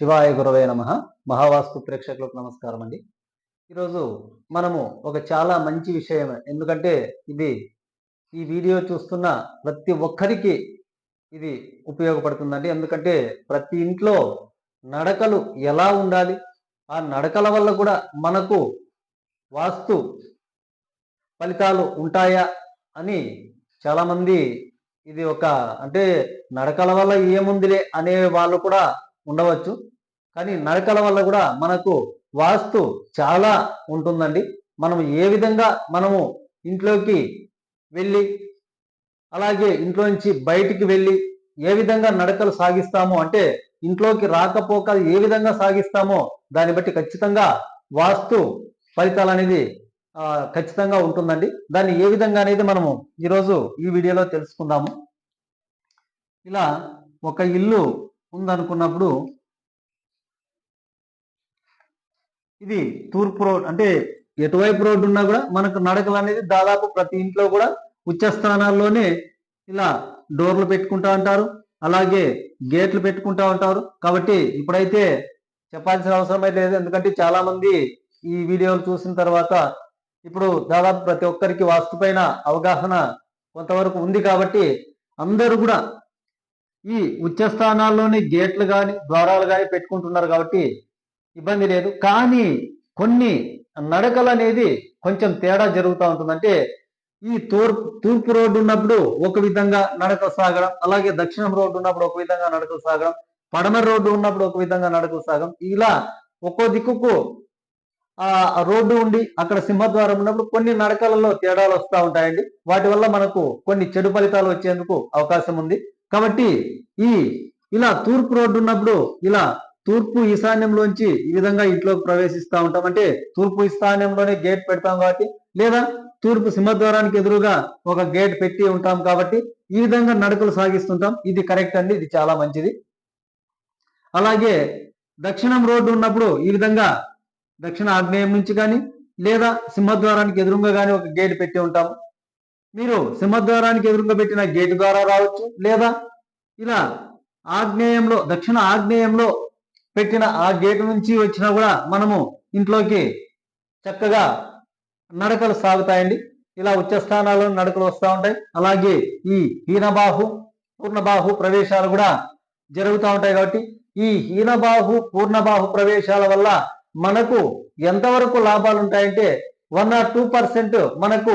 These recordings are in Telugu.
శివాయ గురవే నమ. మహావాస్తు ప్రేక్షకులకు నమస్కారం అండి. ఈరోజు మనము ఒక చాలా మంచి విషయం ఎందుకంటే ఇది ఈ వీడియో చూస్తున్న ప్రతి ఒక్కరికి ఇది ఉపయోగపడుతుందండి. ఎందుకంటే ప్రతి ఇంట్లో నడకలు ఎలా ఉండాలి ఆ నడకల వల్ల కూడా మనకు వాస్తు ఫలితాలు ఉంటాయా అని చాలామంది ఇది ఒక అంటే నడకల వల్ల ఏముందిలే అనే వాళ్ళు కూడా ఉండవచ్చు. కానీ నడకల వల్ల కూడా మనకు వాస్తు చాలా ఉంటుందండి. మనం ఏ విధంగా మనము ఇంట్లోకి వెళ్ళి అలాగే ఇంట్లో నుంచి బయటికి వెళ్ళి ఏ విధంగా నడకలు సాగిస్తామో అంటే ఇంట్లోకి రాకపోక ఏ విధంగా సాగిస్తామో దాన్ని బట్టి ఖచ్చితంగా వాస్తు ఫలితాలు అనేది ఖచ్చితంగా ఉంటుందండి. దాన్ని ఏ విధంగా అనేది మనము ఈరోజు ఈ వీడియోలో తెలుసుకుందాము. ఇలా ఒక ఇల్లు ఉందనుకున్నప్పుడు ఇది తూర్పు రోడ్ అంటే ఎటువైపు రోడ్డు ఉన్నా కూడా మనకు నడకలు అనేది దాదాపు ప్రతి ఇంట్లో కూడా ఉచ్చ స్థానాల్లోనే ఇలా డోర్లు పెట్టుకుంటా ఉంటారు అలాగే గేట్లు పెట్టుకుంటా ఉంటారు. కాబట్టి ఇప్పుడైతే చెప్పాల్సిన అవసరం అయితే లేదు. ఎందుకంటే చాలా మంది ఈ వీడియోలు చూసిన తర్వాత ఇప్పుడు దాదాపు ప్రతి ఒక్కరికి వాస్తు పైన అవగాహన కొంతవరకు ఉంది కాబట్టి అందరూ కూడా ఈ ఉచ్చ స్థానాల్లోని గేట్లు కానీ ద్వారాలు కానీ పెట్టుకుంటున్నారు కాబట్టి ఇబ్బంది లేదు. కానీ కొన్ని నడకలు అనేది కొంచెం తేడా జరుగుతూ ఉంటుందంటే ఈ తూర్పు తూర్పు రోడ్డు ఉన్నప్పుడు ఒక విధంగా నడక సాగడం అలాగే దక్షిణం రోడ్డు ఉన్నప్పుడు ఒక విధంగా నడక సాగడం పడమర రోడ్డు ఉన్నప్పుడు ఒక విధంగా నడక సాగడం ఇలా ఒక్కో దిక్కుకు ఆ రోడ్డు ఉండి అక్కడ సింహద్వారం ఉన్నప్పుడు కొన్ని నడకలలో తేడాలు వస్తూ ఉంటాయండి. వాటి వల్ల మనకు కొన్ని చెడు ఫలితాలు వచ్చేందుకు అవకాశం ఉంది. కాబట్టి ఈ ఇలా తూర్పు రోడ్డు ఉన్నప్పుడు ఇలా తూర్పు ఈశాన్యంలోంచి ఈ విధంగా ఇంట్లోకి ప్రవేశిస్తూ ఉంటాం. అంటే తూర్పు ఈశాన్యంలోనే గేట్ పెడతాం కాబట్టి లేదా తూర్పు సింహద్వారానికి ఎదురుగా ఒక గేట్ పెట్టి ఉంటాం కాబట్టి ఈ విధంగా నడకలు సాగిస్తుంటాం. ఇది కరెక్ట్ అండి ఇది చాలా మంచిది. అలాగే దక్షిణం రోడ్డు ఉన్నప్పుడు ఈ విధంగా దక్షిణ ఆగ్నేయం నుంచి కానీ లేదా సింహద్వారానికి ఎదురుగా కానీ ఒక గేట్ పెట్టి ఉంటాము మీరు సింహద్వారానికి ఎదురుగా పెట్టిన గేటు ద్వారా రావచ్చు లేదా ఇలా ఆగ్నేయంలో దక్షిణ ఆగ్నేయంలో పెట్టిన ఆ గేటు నుంచి వచ్చినా కూడా మనము ఇంట్లోకి చక్కగా నడకలు సాగుతాయండి. ఇలా ఉచ్చ స్థానాల్లో నడకలు వస్తూ ఉంటాయి. అలాగే ఈ హీనబాహు పూర్ణబాహు ప్రవేశాలు కూడా జరుగుతూ ఉంటాయి కాబట్టి ఈ హీనబాహు పూర్ణబాహు ప్రవేశాల వల్ల మనకు ఎంతవరకు లాభాలు ఉంటాయంటే వన్ ఆర్ టూ పర్సెంట్ మనకు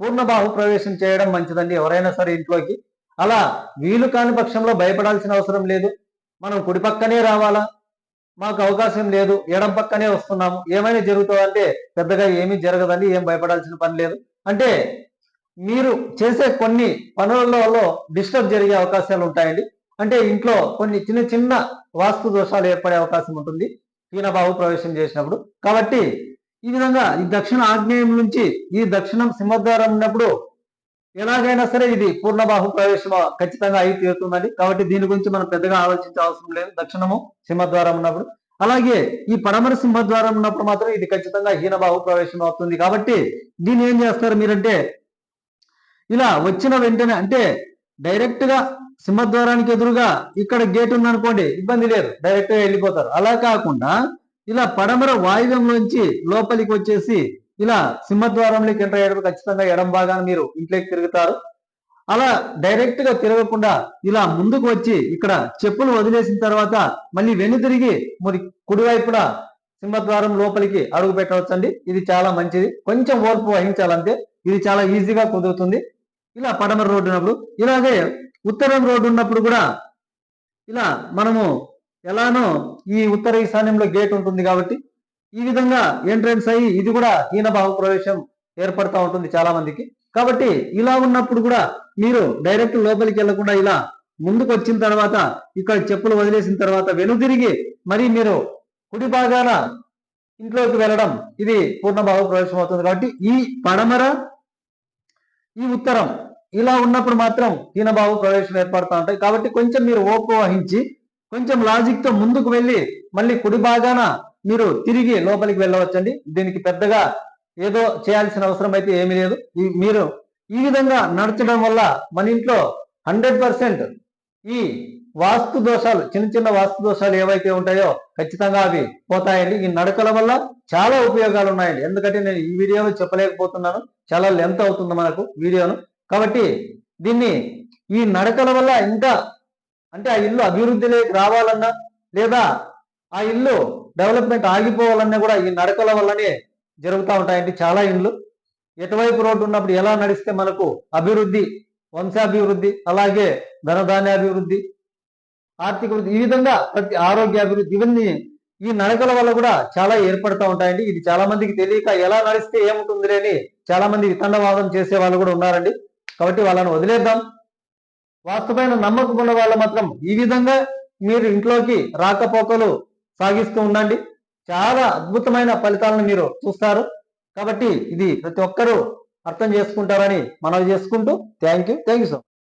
పూర్ణబాహు ప్రవేశం చేయడం మంచిదండి. ఎవరైనా సరే ఇంట్లోకి. అలా వీలు కాని పక్షంలో భయపడాల్సిన అవసరం లేదు. మనం కుడి పక్కనే రావాలా? మాకు అవకాశం లేదు. ఎడం పక్కనే వస్తున్నాము. ఏమైనా జరుగుతుందంటే పెద్దగా ఏమీ జరగదండి. ఏం భయపడాల్సిన పని లేదు. అంటే మీరు చేసే కొన్ని పనులలో డిస్టర్బ్ జరిగే అవకాశాలు ఉంటాయండి. అంటే ఇంట్లో కొన్ని చిన్న చిన్న వాస్తు దోషాలు ఏర్పడే అవకాశం ఉంటుంది. హీనబాహు ప్రవేశం చేసినప్పుడు. కాబట్టి ఈ విధంగా ఈ దక్షిణ ఆగ్నేయం నుంచి ఈ దక్షిణం సింహద్వారం ఉన్నప్పుడు ఎలాగైనా సరే ఇది పూర్ణబాహు ప్రవేశం ఖచ్చితంగా అయి తీరుతుందండి. కాబట్టి దీని గురించి మనం పెద్దగా ఆలోచించే అవసరం లేదు. దక్షిణము సింహద్వారం ఉన్నప్పుడు. అలాగే ఈ పడమర సింహద్వారం ఉన్నప్పుడు మాత్రం ఇది ఖచ్చితంగా హీనబాహు ప్రవేశం అవుతుంది. కాబట్టి దీన్ని ఏం చేస్తారు మీరంటే ఇలా వచ్చిన వెంటనే అంటే డైరెక్ట్గా సింహద్వారానికి ఎదురుగా ఇక్కడ గేట్ ఉందనుకోండి ఇబ్బంది లేదు. డైరెక్ట్గా వెళ్ళిపోతారు. అలా కాకుండా ఇలా పడమర వాయువ్యంలోంచి లోపలికి వచ్చేసి ఇలా సింహద్వారంలోకి ఎంటర్ అయ్యేటప్పుడు ఖచ్చితంగా ఎడం భాగాన మీరు ఇంట్లోకి తిరుగుతారు. అలా డైరెక్ట్గా తిరగకుండా ఇలా ముందుకు వచ్చి ఇక్కడ చెప్పులు వదిలేసిన తర్వాత మళ్ళీ వెను తిరిగి మరి కుడివైపున సింహద్వారం లోపలికి అడుగు పెట్టవచ్చండి. ఇది చాలా మంచిది. కొంచెం ఓర్పు వహించాలంటే ఇది చాలా ఈజీగా కుదురుతుంది. ఇలా పడమర రోడ్డు ఉన్నప్పుడు ఇలాగే ఉత్తరం రోడ్డు ఉన్నప్పుడు కూడా ఇలా మనము ఎలానో ఈ ఉత్తర ఈశాన్యంలో గేట్ ఉంటుంది కాబట్టి ఈ విధంగా ఎంట్రన్స్ అయ్యి ఇది కూడా హీనభావ ప్రవేశం ఏర్పడతా ఉంటుంది చాలా మందికి. కాబట్టి ఇలా ఉన్నప్పుడు కూడా మీరు డైరెక్ట్ లోపలికి వెళ్ళకుండా ఇలా ముందుకు వచ్చిన తర్వాత ఇక్కడ చెప్పులు వదిలేసిన తర్వాత వెనుదిరిగి మరి మీరు కుడి భాగాన ఇంట్లోకి వెళ్ళడం ఇది పూర్ణభావ ప్రవేశం అవుతుంది కాబట్టి ఈ పడమర ఈ ఉత్తరం ఇలా ఉన్నప్పుడు మాత్రం హీనభావ ప్రవేశం ఏర్పడతా ఉంటాయి. కాబట్టి కొంచెం మీరు ఓపు వహించి కొంచెం లాజిక్తో ముందుకు వెళ్ళి మళ్ళీ కుడి భాగాన మీరు తిరిగి లోపలికి వెళ్ళవచ్చండి. దీనికి పెద్దగా ఏదో చేయాల్సిన అవసరం అయితే ఏమీ లేదు. మీరు ఈ విధంగా నడచడం వల్ల మన ఇంట్లో హండ్రెడ్ పర్సెంట్ ఈ వాస్తు దోషాలు చిన్న చిన్న వాస్తు దోషాలు ఏవైతే ఉంటాయో ఖచ్చితంగా అవి పోతాయండి. ఈ నడకల వల్ల చాలా ఉపయోగాలు ఉన్నాయండి. ఎందుకంటే నేను ఈ వీడియోలో చెప్పలేకపోతున్నాను. చాలా లెంత్ అవుతుంది మనకు వీడియోను. కాబట్టి దీన్ని ఈ నడకల వల్ల ఇంకా అంటే ఆ ఇల్లు అభివృద్ధిలోకి రావాలన్నా లేదా ఆ ఇల్లు డెవలప్మెంట్ ఆగిపోవాలన్నా కూడా ఈ నడకల వల్లనే జరుగుతూ ఉంటాయండి చాలా ఇండ్లు. ఎటువైపు రోడ్డు ఉన్నప్పుడు ఎలా నడిస్తే మనకు అభివృద్ధి వంశాభివృద్ధి అలాగే ధనధాన్యాభివృద్ధి ఆర్థిక వృద్ధి ఈ విధంగా ప్రతి ఆరోగ్య అభివృద్ధి ఇవన్నీ ఈ నడకల వల్ల కూడా చాలా ఏర్పడుతూ ఉంటాయండి. ఇది చాలా మందికి తెలియక ఎలా నడిస్తే ఏముంటుంది అని చాలా మంది వితండవాదం చేసే వాళ్ళు కూడా ఉన్నారండి. కాబట్టి వాళ్ళని వదిలేద్దాం. వాస్తవమైన నమ్మకం ఉన్న వాళ్ళు మాత్రం ఈ విధంగా మీరు ఇంట్లోకి రాకపోకలు సాగిస్తూ ఉండండి. చాలా అద్భుతమైన ఫలితాలను మీరు చూస్తారు. కాబట్టి ఇది ప్రతి ఒక్కరూ అర్థం చేసుకుంటారని మనవి చేసుకుంటూ thank you. Thank you so